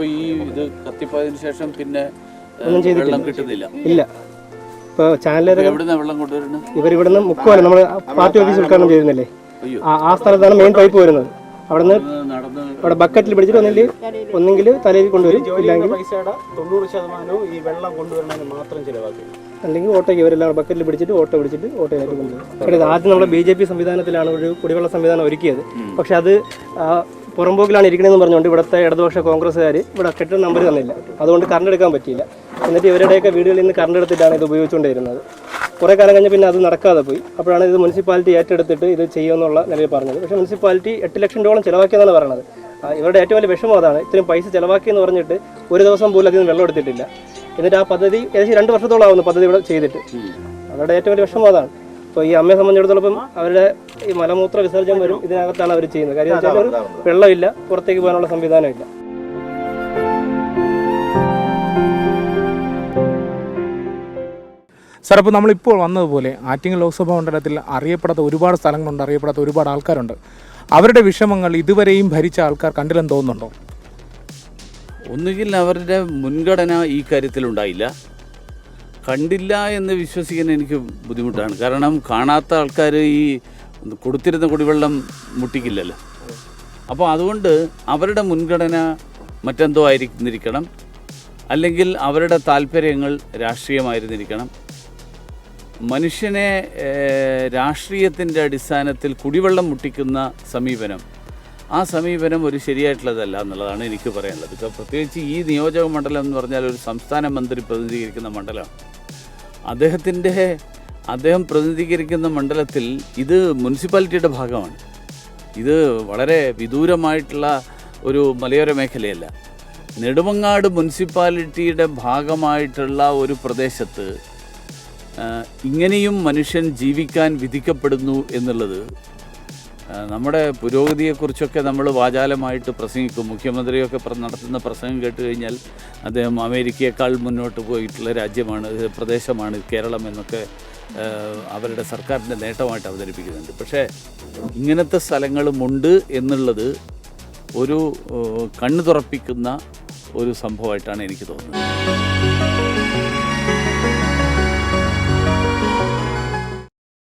ഇപ്പൊ ഈ ഇത് കത്തിപ്പോയതിനു ശേഷം പിന്നെ ഒന്നും ചെയ്തിട്ടില്ല. വെള്ളം കിട്ടുന്നില്ല. ഇല്ല. ഇപ്പൊ ചാനലുകാർ എവിടുന്ന വെള്ളം കൊണ്ടുവരുന്നത്? ഇവർ ഇവിടുന്ന് മുക്കുമല്ല നമ്മൾ പാർട്ടി ഓഫീസ് ഉദ്ഘാടനം ചെയ്യുന്നില്ലേ അയ്യോ. ആ ആ സ്ഥലത്താണ് മെയിൻ പൈപ്പ് വരുന്നത്. അവിടെ നിന്ന് നടന്ന് അവിടെ ബക്കറ്റിൽ പിടിച്ചിട്ട് ഒന്നെങ്കിൽ ഒന്നെങ്കിൽ തലയിൽ കൊണ്ടുവരും ഇല്ലെങ്കിൽ പൈസയുടെ തൊണ്ണൂറ് ശതമാനവും ഈ വെള്ളം കൊണ്ടുവരണതിന് മാത്രം ചിലവാക്കി. അല്ലെങ്കിൽ ഓട്ടോയ്ക്ക് ഇവരെല്ലാം ബക്കറ്റിൽ പിടിച്ചിട്ട് ഓട്ടോ പിടിച്ചിട്ട് ഓട്ടോയിലേക്ക് കൊണ്ടുവരും. ഇത് ആദ്യം നമ്മുടെ ബി ജെ പി സംവിധാനത്തിലാണ് ഒരു കുടിവെള്ള സംവിധാനം ഒരുക്കിയത്. പക്ഷെ അത് ആ, പുറമ്പോക്കിലാണ് ഇരിക്കണമെന്ന് പറഞ്ഞുകൊണ്ട് ഇവിടുത്തെ ഇടതുപക്ഷ കോൺഗ്രസ്സുകാർ ഇവിടെ കെട്ടിട നമ്പർ തന്നില്ല. അതുകൊണ്ട് കറണ്ട് എടുക്കാൻ പറ്റിയില്ല. എന്നിട്ട് ഇവരുടെയൊക്കെ വീടുകളിൽ നിന്ന് കറണ്ട് എടുത്തിട്ടാണ് ഇത് ഉപയോഗിച്ചുകൊണ്ടിരുന്നത്. കുറേ കാലം കഴിഞ്ഞ് പിന്നെ അത് നടക്കാതെ പോയി. അപ്പോഴാണ് ഇത് മുനിസിപ്പാലിറ്റി ഏറ്റെടുത്തിട്ട് ഇത് ചെയ്യുമെന്നുള്ള നിലയിൽ പറഞ്ഞത്. പക്ഷേ മുനിസിപ്പാലിറ്റി എട്ട് ലക്ഷം ഡോളർ ചിലവാക്കിയെന്നാണ് പറയുന്നത് ആ, ഇവരുടെ ഏറ്റവും വലിയ വിഷമം അതാണ്. ഇത്രയും പൈസ ചിലവാക്കിയെന്ന് പറഞ്ഞിട്ട് ഒരു ദിവസം പോലും അതിന് വെള്ളം എടുത്തിട്ടില്ല. എന്നിട്ട് ആ പദ്ധതി ഏകദേശം രണ്ട് വർഷത്തോളം ആവുന്നു പദ്ധതി ഇവിടെ ചെയ്തിട്ട്. അവരുടെ ഏറ്റവും വലിയ വിഷമം അതാണ്. ഇപ്പോൾ ഈ അമ്മയെ സംബന്ധിച്ചിടത്തോളം അവരുടെ ഈ മലമൂത്ര വിസർജനം വരും ഇതിനകത്താണ് അവർ ചെയ്യുന്നത്. കാര്യം വെച്ചാൽ വെള്ളമില്ല പുറത്തേക്ക് പോകാനുള്ള സംവിധാനമില്ല സാർ അപ്പോൾ നമ്മളിപ്പോൾ വന്നതുപോലെ ആറ്റിങ്ങൽ ലോക്സഭാ മണ്ഡലത്തിൽ അറിയപ്പെടാത്ത ഒരുപാട് സ്ഥലങ്ങളുണ്ട് അറിയപ്പെടാത്ത ഒരുപാട് ആൾക്കാരുണ്ട്. അവരുടെ വിഷമങ്ങൾ ഇതുവരെയും ഭരിച്ച ആൾക്കാർ കണ്ടില്ലെന്ന് തോന്നുന്നുണ്ടോ? ഒന്നുകിൽ അവരുടെ മുൻഗണന ഈ കാര്യത്തിലുണ്ടായില്ല. കണ്ടില്ല എന്ന് വിശ്വസിക്കാൻ എനിക്ക് ബുദ്ധിമുട്ടാണ്. കാരണം കാണാത്ത ആൾക്കാർ ഈ കൊടുത്തിരുന്ന കുടിവെള്ളം മുട്ടിക്കില്ലല്ലോ. അപ്പോൾ അതുകൊണ്ട് അവരുടെ മുൻഗണന മറ്റെന്തോ ആയിരുന്നിരിക്കണം. അല്ലെങ്കിൽ അവരുടെ താല്പര്യങ്ങൾ രാഷ്ട്രീയമായിരുന്നിരിക്കണം. മനുഷ്യനെ രാഷ്ട്രീയത്തിന്റെ അടിസ്ഥാനത്തിൽ കുടിവെള്ളം മുട്ടിക്കുന്ന സമീപനം ആ സമീപനം ഒരു ശരിയായിട്ടുള്ളതല്ല എന്നുള്ളതാണ് എനിക്ക് പറയാനുള്ളത്. പ്രത്യേകിച്ച് ഈ നിയോജക മണ്ഡലം എന്ന് പറഞ്ഞാൽ ഒരു സംസ്ഥാന മന്ത്രി പ്രതിനിധീകരിക്കുന്ന മണ്ഡലമാണ്. അദ്ദേഹത്തിന്റെ അദ്ദേഹം പ്രതിനിധീകരിക്കുന്ന മണ്ഡലത്തിൽ ഇത് മുനിസിപ്പാലിറ്റിയുടെ ഭാഗമാണ്. ഇത് വളരെ വിദൂരമായിട്ടുള്ള ഒരു മലയോര മേഖലയല്ല. നെടുമങ്ങാട് മുനിസിപ്പാലിറ്റിയുടെ ഭാഗമായിട്ടുള്ള ഒരു പ്രദേശത്ത് ഇങ്ങനെയും മനുഷ്യൻ ജീവിക്കാൻ വിധിക്കപ്പെടുന്നു എന്നുള്ളത് നമ്മുടെ പുരോഗതിയെക്കുറിച്ചൊക്കെ നമ്മൾ വാചാലമായിട്ട് പ്രസംഗിക്കും. മുഖ്യമന്ത്രിയൊക്കെ നടത്തുന്ന പ്രസംഗം കേട്ട് കഴിഞ്ഞാൽ അദ്ദേഹം അമേരിക്കയേക്കാൾ മുന്നോട്ട് പോയിട്ടുള്ള രാജ്യമാണ് പ്രദേശമാണ് കേരളം എന്നൊക്കെ അവരുടെ സർക്കാരിന്റെ നേട്ടമായിട്ട് അവതരിപ്പിക്കുന്നുണ്ട്. പക്ഷേ ഇങ്ങനത്തെ സ്ഥലങ്ങളുമുണ്ട് എന്നുള്ളത് ഒരു കണ്ണു തുറപ്പിക്കുന്ന ഒരു സംഭവമായിട്ടാണ് എനിക്ക് തോന്നുന്നത്.